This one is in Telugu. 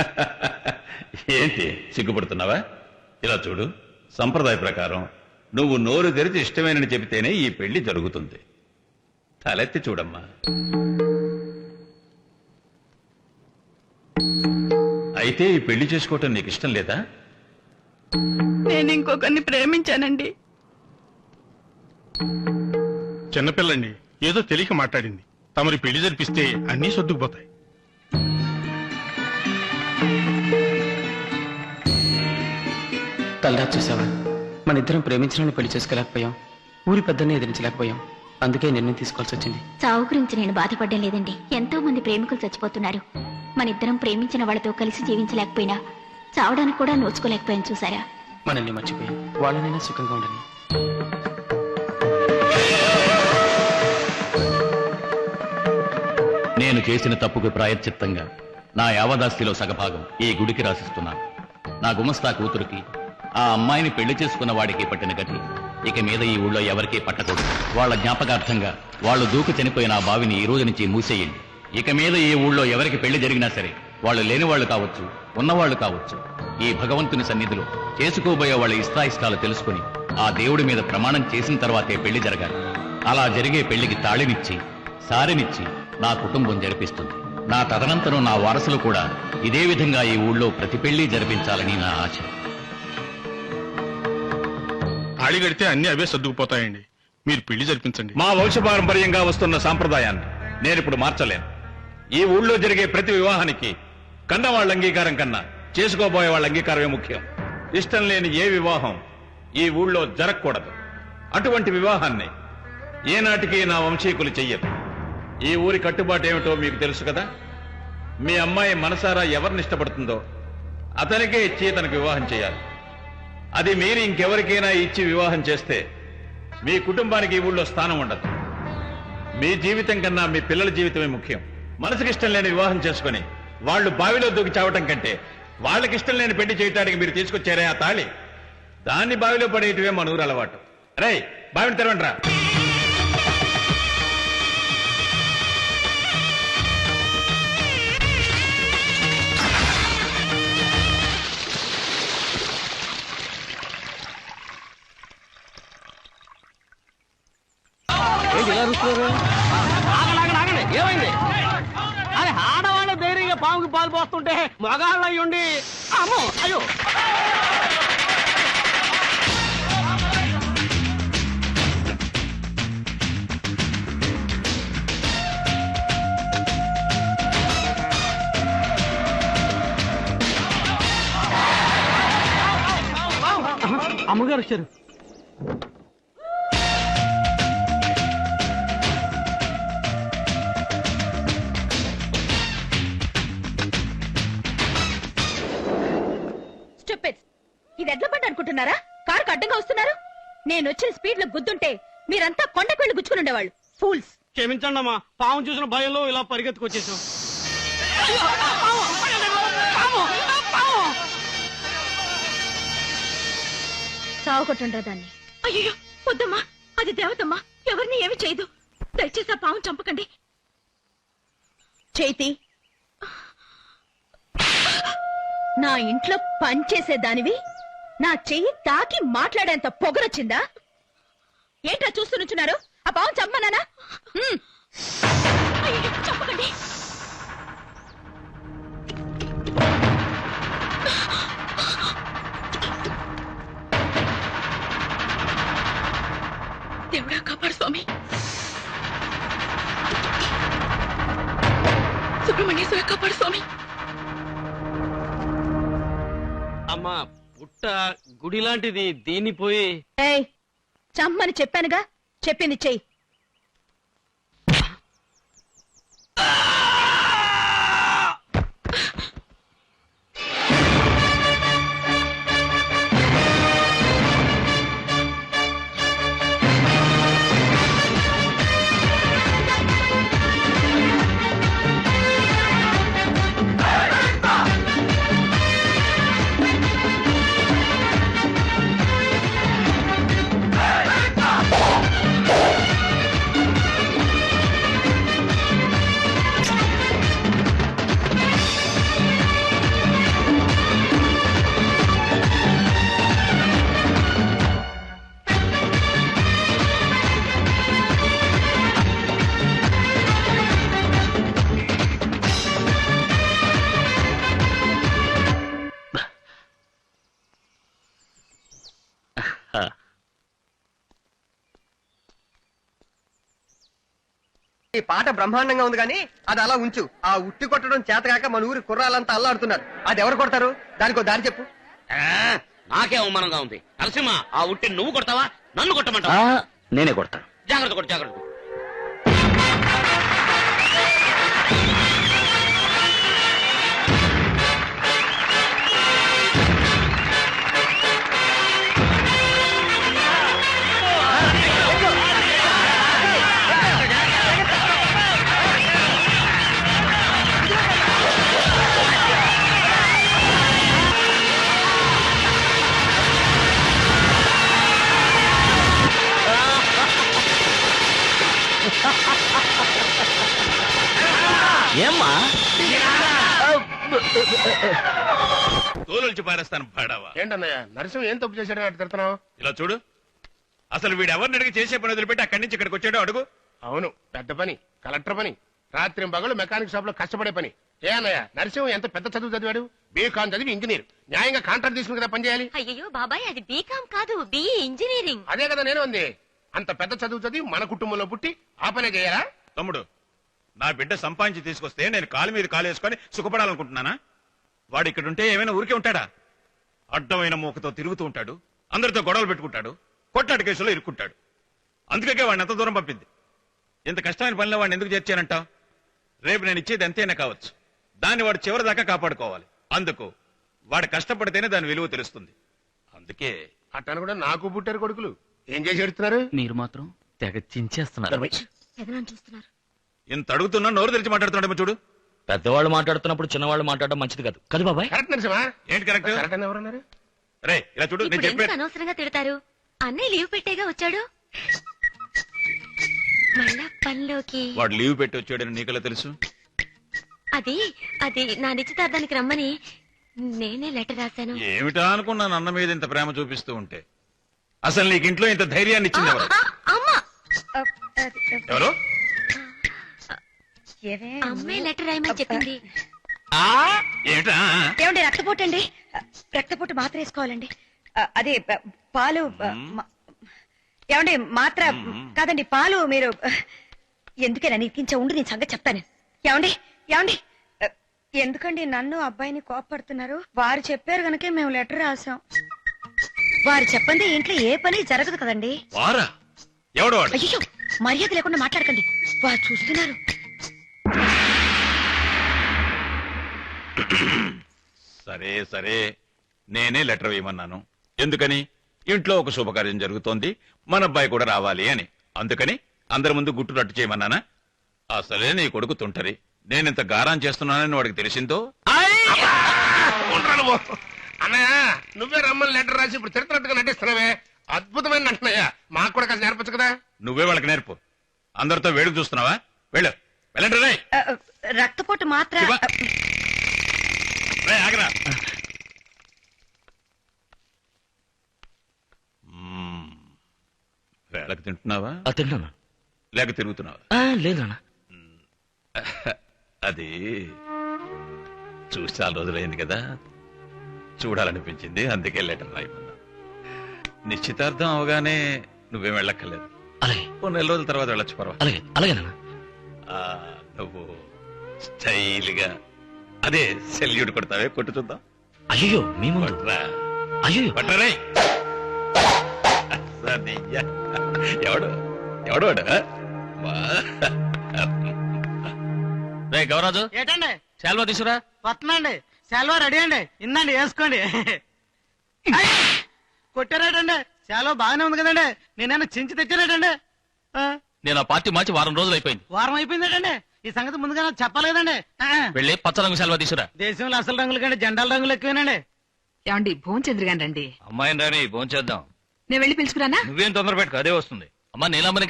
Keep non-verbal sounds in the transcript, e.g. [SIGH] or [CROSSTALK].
[LAUGHS] ఏంటి సిగ్గుపడుతున్నావా? ఇలా చూడు సంప్రదాయ ప్రకారం నువ్వు నోరు తెరిచి ఇష్టమేనని చెబితేనే ఈ పెళ్ళి జరుగుతుంది. తలెత్తి చూడమ్మా. అయితే ఈ పెళ్ళి చేసుకోవటం నీకు ఇష్టం లేదా? నేను ఇంకొకరిని ప్రేమించానండి. చిన్నపిల్లండి ఏదో తెలియక మాట్లాడింది. తమరి పెళ్ళి జరిపిస్తే అన్నీ సర్దుకుపోతాయి. తల్లా చూసావా? మన ఇద్దరం ప్రేమించిన పెళ్ళి చేసుకోలేకపోయాం. ఊరి పెద్దనే ఎదిరించలేకపోయాం. అందుకే నిర్ణయం తీసుకోవాల్సి వచ్చింది. చావు గురించి నేను బాధపడడం లేదండి. ఎంతో మంది ప్రేమికులు చచ్చిపోతున్నారు. మన ఇద్దరం ప్రేమించిన వాళ్ళతో కలిసి జీవించలేకపోయినా చావడానికి కూడా నోచుకోలేకపోయాను చూసారా? మనల్ని మర్చిపోయాం వాళ్ళనైనా సుఖంగా ఉండని నేను చేసిన తప్పుకు ప్రాయశ్చిత్తంగా నా యావదాస్తిలో సగభాగం ఈ గుడికి రాసిస్తున్నాను. నా గుమస్తా కూతురికి ఆ అమ్మాయిని పెళ్ళి చేసుకున్న వాడికి పట్టిన గతి. ఇక మీద ఈ ఊళ్ళో ఎవరికీ పట్టకూడదు. వాళ్ళ జ్ఞాపకార్థంగా వాళ్ళు దూకు చనిపోయిన ఆ బావిని ఈ రోజు నుంచి మూసేయండి. ఇక మీద ఈ ఊళ్ళో ఎవరికి పెళ్ళి జరిగినా సరే వాళ్ళు లేని వాళ్ళు కావచ్చు ఉన్నవాళ్ళు కావచ్చు. ఈ భగవంతుని సన్నిధిలో చేసుకోబోయే వాళ్ళ ఇష్టాయిష్టాలు తెలుసుకుని ఆ దేవుడి మీద ప్రమాణం చేసిన తర్వాతే పెళ్ళి జరగాలి. అలా జరిగే పెళ్ళికి తాళినిచ్చి సారినిచ్చి నా కుటుంబం జరిపిస్తుంది. నా తదనంతరం నా వారసులు కూడా ఇదే విధంగా ఈ ఊళ్ళో ప్రతి పెళ్ళి జరిపించాలని నా ఆశ. అడిగడితే అన్ని అవే సర్దుకుపోతాయండి. మీరు పెళ్ళి జరిపించండి. మా వంశపారంపర్యంగా వస్తున్న సాంప్రదాయాన్ని నేను ఇప్పుడు మార్చలేను. ఈ ఊళ్ళో జరిగే ప్రతి వివాహానికి కన్న వాళ్ళ అంగీకారం కన్నా చేసుకోబోయే వాళ్ళ అంగీకారమే ముఖ్యం. ఇష్టం లేని ఏ వివాహం ఈ ఊళ్ళో జరగకూడదు. అటువంటి వివాహాన్ని ఏనాటికి నా వంశీకులు చెయ్యరు. ఈ ఊరి కట్టుబాటు ఏమిటో మీకు తెలుసు కదా? మీ అమ్మాయి మనసారా ఎవరిని ఇష్టపడుతుందో అతనికే ఇచ్చి తనకు వివాహం చేయాలి. అది మీరు ఇంకెవరికైనా ఇచ్చి వివాహం చేస్తే మీ కుటుంబానికి ఈ ఊళ్ళో స్థానం ఉండదు. మీ జీవితం కన్నా మీ పిల్లల జీవితమే ముఖ్యం. మనసుకి ఇష్టం లేని వివాహం చేసుకుని వాళ్ళు బావిలో దూకి చావటం కంటే వాళ్ళకి ఇష్టం లేని పెళ్ళి చేయటానికి మీరు తీసుకొచ్చారే ఆ తాళి. దాన్ని బావిలో పడేయటమే మన ఊరు అలవాటు. రే బావిని తెరవండిరా. పాముకి పాలు పోస్తుంటే మగాళ్ళ అయ్యుండి అమ్మో అయ్యో. అమ్మగారు వచ్చారు. ఇది ఎడ్ల బండి అనుకుంటున్నారా? కారు అడ్డంగా వస్తున్నారు? నేను వచ్చిన స్పీడ్లో గుద్దుంటే మీరంతా కొండకు వెళ్ళి గుచ్చుకుని ఉండేవాళ్ళు. ఫూల్స్ క్షమించండి అమ్మా పాము చూసిన భయంలో ఇలా పరిగెత్తుకొచ్చేసాం సాగుకొట్టుండ్రా దాన్ని. అయ్యో వద్దమ్మా అది దేవతమ్మా ఎవరిని ఏమి చేయదు. దయచేసి ఆ పాము చంపకండి. చేతి నా ఇంట్లో పనిచేసే దానివి నా చెయ్యి తాకి మాట్లాడేంత పొగరొచ్చిందా? ఏంట్రా చూస్తూ నుంచున్నారు? ఆ పావం చమ్మనానా చంపకండి. దేవుడా కాపాడు స్వామి. సుబ్రహ్మణ్యేశ్వర కాపాడు స్వామి. గుడి లాంటిది దీన్ని పోయి ఏయ్ చమ్మని చెప్పానుగా చెప్పింది చెయ్యి. ఈ పాట బ్రహ్మాండంగా ఉంది కానీ అది అలా ఉంచు. ఆ ఉట్టి కొట్టడం చేతకాక మన ఊరి కుర్రాలంతా అల్లాడుతున్నారు. అది ఎవరు కొడతారు? దానికో దారి చెప్పు. నాకే అవమానంగా ఉంది. నరసింహ ఆ ఉట్టి నువ్వు కొడతావా? నన్ను కొట్టమంటావా? నేనే కొడతాను. జాగ్రత్త కొట్టు జాగ్రత్త ఏమ్మా? తోలుల్చి పారేస్తాను పాడావా ఏంటన్నయ్య నరసింహ ఏం తప్పు చేశాడని అటు తిడుతున్నావు? ఇలా చూడు. అసలు వీడు ఎవరిని అడిగి చేసే పని వదిలిపెట్టి అక్కడి నుంచి ఇక్కడికి వచ్చాడో అడుగు. అవును పెద్ద పని కలెక్టర్ పని. రాత్రి పగలు మెకానిక్ షాప్లో కష్టపడే పని. ఏ అన్నయ్య నరసింహ ఎంత పెద్ద చదువు చదివాడు? బీకాన్ చదివి ఇంజనీర్. న్యాయంగా కాంట్రాక్ట్ తీసుకుని కదా పని చేయాలి? అయ్యో బాబాయ్ అది బీకాం కాదు బిఈ ఇంజనీరింగ్. అదే కదా నేను ఉంది అంత పెద్ద చదువు చదివి మన కుటుంబంలో పుట్టి ఆ పనే చేయాలా? తమ్ముడు నా బిడ్డ సంపాదించి తీసుకొస్తే నేను కాలు మీద కాలు వేసుకొని సుఖపడాలనుకుంటున్నానా? వాడు ఇక్కడ ఉంటే ఏమైనా ఊరికే ఉంటాడా? అడ్డమైన మూకతో తిరుగుతూ ఉంటాడు అందరితో గొడవలు పెట్టుకుంటాడు కొట్లాట కేసులో ఇరుక్కుంటాడు. అందుకే వాడిని ఎంత దూరం పంపింది. ఇంత కష్టమైన పనిలో వాడిని ఎందుకు చేర్చానంటావు రేపు నేను ఇచ్చేది ఎంతైనా కావచ్చు. దాన్ని వాడు చివరి దాకా కాపాడుకోవాలి. అందుకు వాడు కష్టపడితేనే దాని విలువ తెలుస్తుంది. అందుకే అట్టను కూడా నాకు పుట్టారు కొడుకులు. ఏం చేసి ఎడుతున్నారు? మీరు మాత్రం తెగ చించేస్తున్నారు. చూస్తున్నారు? ఇంత అడుగుతున్నా నోరు తెరిచి మాట్లాడుతున్నాడేమో చూడు. పెద్దవాళ్ళు మాట్లాడుతున్నప్పుడు చిన్నవాళ్ళు మాట్లాడడం మంచిది కాదు. కదా బాబాయ్. కరెక్ట్ నరసింహ ఏంటి కరెక్ట్ కరెక్ట్ అని ఎవరన్నారు రే ఇలా చూడు నేను ఇప్పుడు ఎందుకు చెప్పాను అనవసరంగా తిడతారు? అన్నయ్య లీవ్ పెట్టేగా వచ్చాడు? మళ్ళా పనిలోకి. వాడు లీవ్ పెట్టి వచ్చాడని నీకెలా తెలుసు? అది అది నా నిశ్చితార్థానికి రమ్మని నేనే లెటర్ రాశాను. ఏమిటా అనుకున్నాను అన్న మీద ఇంత ప్రేమ చూపిస్తూ ఉంటే? అసలు నీకు ఇంట్లో ఇంత ధైర్యాన్ని ఇచ్చింది ఎవరు? ఆ, అమ్మా. ఎవరు? అమ్మే లెటర్ రాయమని చెప్పింది. ఏమిటా? ఏమండి రక్తపోటు అండి రక్తపోటు మాత్ర వేసుకోవాలండి. ఆ, అదే ప- పాలు ఆ, మ- ఏమండి మాత్ర కాదండి పాలు మీరు ఎందుకైనా నీకించే ఉండి నేను సంగతి చెప్తాను. ఏమండి ఏమండి? ఆ, ఎందుకండి నన్ను అబ్బాయిని కోపడుతున్నారు వారు చెప్పారు గనకే మేము లెటర్ రాసాం వారు చెప్పండి ఇంట్లో ఏ పని జరగదు కదండి. వారా? ఎవడు వాడు? అయ్యో మర్యాద లేకుండా మాట్లాడకండి. వారు చూస్తున్నారు. సరే సరే. నేనే లెటర్ వేయమన్నాను. ఎందుకని? ఇంట్లో ఒక శుభకార్యం జరుగుతోంది. మన అబ్బాయి కూడా రావాలి అని. అందుకని అందరి ముందు గుట్టు రట్టు చేయమన్నానా? అసలే నీ కొడుకు తుంటరి. నేనింత గారం చేస్తున్నానని వాడికి తెలిసిందో? అన్నయ్య నువ్వే రమ్మని లెటర్ రాసి ఇప్పుడు తిడుతున్నట్టుగా నటిస్తున్నావే. అద్భుతమైన నటనయ్య. మాకు కూడా కాస్త నేర్పచ్చు కదా? నువ్వే వాళ్ళకి నేర్పు. అందరితో వేడుకు చూస్తున్నావా? వెళ్ళు. వెళ్ళండి రక్తపోటు మాత్ర శివ. ఆగరా. వేళకు తింటున్నావా? తిన్నాను లేక తిరుగుతున్నావా? లేదు నాన్న. అది చూసి చాలా రోజులైంది కదా. చూడాలనిపించింది అందుకే లెటర్ రాయమన్నా. నిశ్చితార్థం అవగానే నువ్వేం వెళ్ళక్కర్లేదు. అలాగే. ఓ నెల రోజుల తర్వాత వెళ్ళొచ్చు పర్వాలేదు. అలాగే అలాగే నాన్న. ఆ, నువ్వు స్టైల్గా అదే సెల్యూట్ కొడతావే కొట్టు చూద్దాం. అయ్యో మీ ముందు? అయ్యో కొట్టరే. ఎవడు? ఎవడు. రే గౌరాజు. ఏటండి? శాల్వా తీసురా వస్తున్నాండి. సెలవు రెడీ అండి. ఇందండి వేసుకోండి! కొట్టారేటండి? సెలవు బాగానే ఉంది కదండి. నేనైనా చించి తెచ్చారేటండి? ఆ, నేను ఆ పార్టీ మార్చి వారం రోజులు అయిపోయింది. వారం అయిపోయిందేటండి? ఈ సంగతి ముందుగా నాకు చెప్పాలి కదండి ఆ, వెళ్ళి పచ్చ రంగు శాల్వా తీసురా దేశంలో అసలు రంగుల కంటే జెండాల రంగులు ఎక్కువేనండి. ఏమండి భోంచంద్రగాని రండి. అమ్మాయిని రాని భోంచేద్దాం నేను వెళ్ళి పిలుచుకురానా? నువ్వేం తొందర పెట్టుకో అదే వస్తుంది. అమ్మా నీలమ్మని?